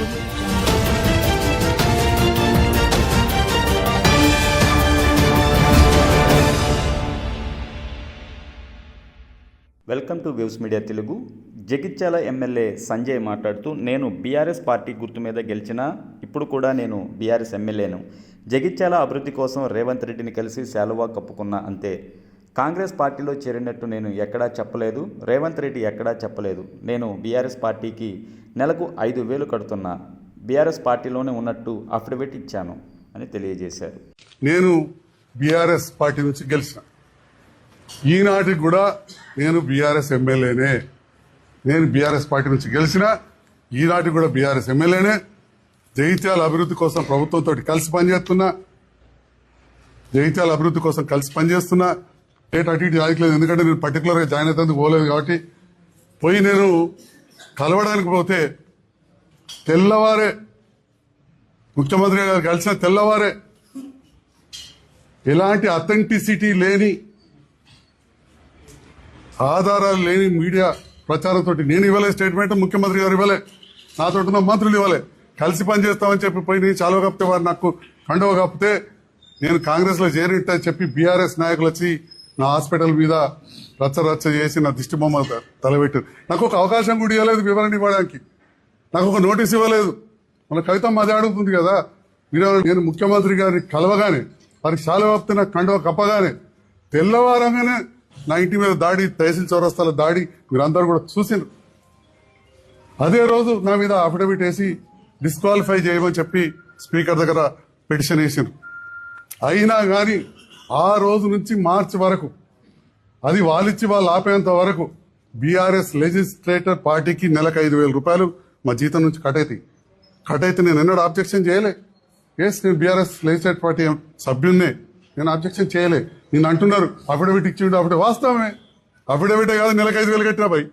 Welcome to views media Telugu. Jagtial MLA Sanjay మాట్లాడుతూ నేను BRS party గుర్తు మీద గెలిచిన ఇప్పుడు కూడా నేను బీఆర్ఎస్ ఎమ్మెల్యేను. జగిత్యాల అభివృద్ధి కోసం రేవంత్ రెడ్డిని కలిసి శాలువా కప్పుకున్నా అంతే. కాంగ్రెస్ పార్టీలో చేరినట్టు నేను ఎక్కడా చెప్పలేదు. రేవంత్ రెడ్డి ఎక్కడా చెప్పలేదు. నేను బీఆర్ఎస్ పార్టీకి నెలకు ఐదు వేలు కడుతున్నా. బీఆర్ఎస్ పార్టీలోనే ఉన్నట్టు అఫిడవిట్ ఇచ్చాను అని తెలియజేశారు. నేను బీఆర్ఎస్ పార్టీ నుంచి గెలిచిన. ఈనాటికి కూడా నేను బీఆర్ఎస్ ఎమ్మెల్యేనే. నేను బీఆర్ఎస్ పార్టీ నుంచి గెలిచిన. ఈనాటికి కూడా బీఆర్ఎస్ ఎమ్మెల్యేనే. జైత్యాల అభివృద్ధి కోసం ప్రభుత్వంతో కలిసి పనిచేస్తున్నా. జైత్యాల అభివృద్ధి కోసం కలిసి పనిచేస్తున్నా. డేట్ అటు ఇటు రాయట్లేదు ఎందుకంటే నేను పర్టికులర్గా జాయిన్ అవుతుంది పోలేదు కాబట్టి. పోయి నేను కలవడానికి పోతే తెల్లవారే ముఖ్యమంత్రి గారు కలిసిన తెల్లవారే ఎలాంటి అథెంటిసిటీ లేని ఆధారాలు లేని మీడియా ప్రచారంతో నేను ఇవ్వలే స్టేట్మెంట్ ముఖ్యమంత్రి గారు ఇవ్వలే నాతో ఉన్న మంత్రులు ఇవ్వలే. కలిసి పనిచేస్తామని చెప్పి పోయి నేను చాలువ కప్పితే వారు నాకు కండవ కప్పితే నేను కాంగ్రెస్లో లో చెప్పి బీఆర్ఎస్ నాయకులు వచ్చి నా హాస్పిటల్ మీద రచ్చ రచ్చ చేసి నా దిష్టి బొమ్మ తలబెట్టారు నాకు ఒక అవకాశం కూడా ఇవ్వలేదు వివరణ ఇవ్వడానికి. నాకు ఒక నోటీస్ ఇవ్వలేదు. మన కవిత మాది అడుగుతుంది కదా. మీరు నేను ముఖ్యమంత్రి గారిని కలవగానే వారి శాలవాప్తి నాకు కండవ కప్పగానే తెల్లవారంగానే నా ఇంటి మీద దాడి తహసీల్ చౌరస్తాల దాడి మీరందరూ కూడా చూసిండ్రు. అదే రోజు నా మీద అఫిడవిట్ వేసి డిస్క్వాలిఫై చేయమని చెప్పి స్పీకర్ దగ్గర పిటిషన్ వేసిండ్రు. అయినా కానీ ఆ రోజు నుంచి మార్చి వరకు అది వాళ్ళిచ్చి వాళ్ళు ఆపేంత వరకు బీఆర్ఎస్ లెజిస్లేటర్ పార్టీకి నెలకు ఐదు వేల రూపాయలు మా జీతం నుంచి కట్ అవుతాయి కట్ అయితే నేను ఎన్నడూ అబ్జెక్షన్ చేయలే. ఎస్ నేను బీఆర్ఎస్ లెజిస్లేటర్ పార్టీ సభ్యున్నే. నేను అబ్జెక్షన్ చేయలే. నేను అంటున్నారు అఫిడవిట్ ఇచ్చిండు అప్పుడు వాస్తవమే. అఫిడవిటే కాదు నెలకు ఐదు వేలు కట్టినా పోయి.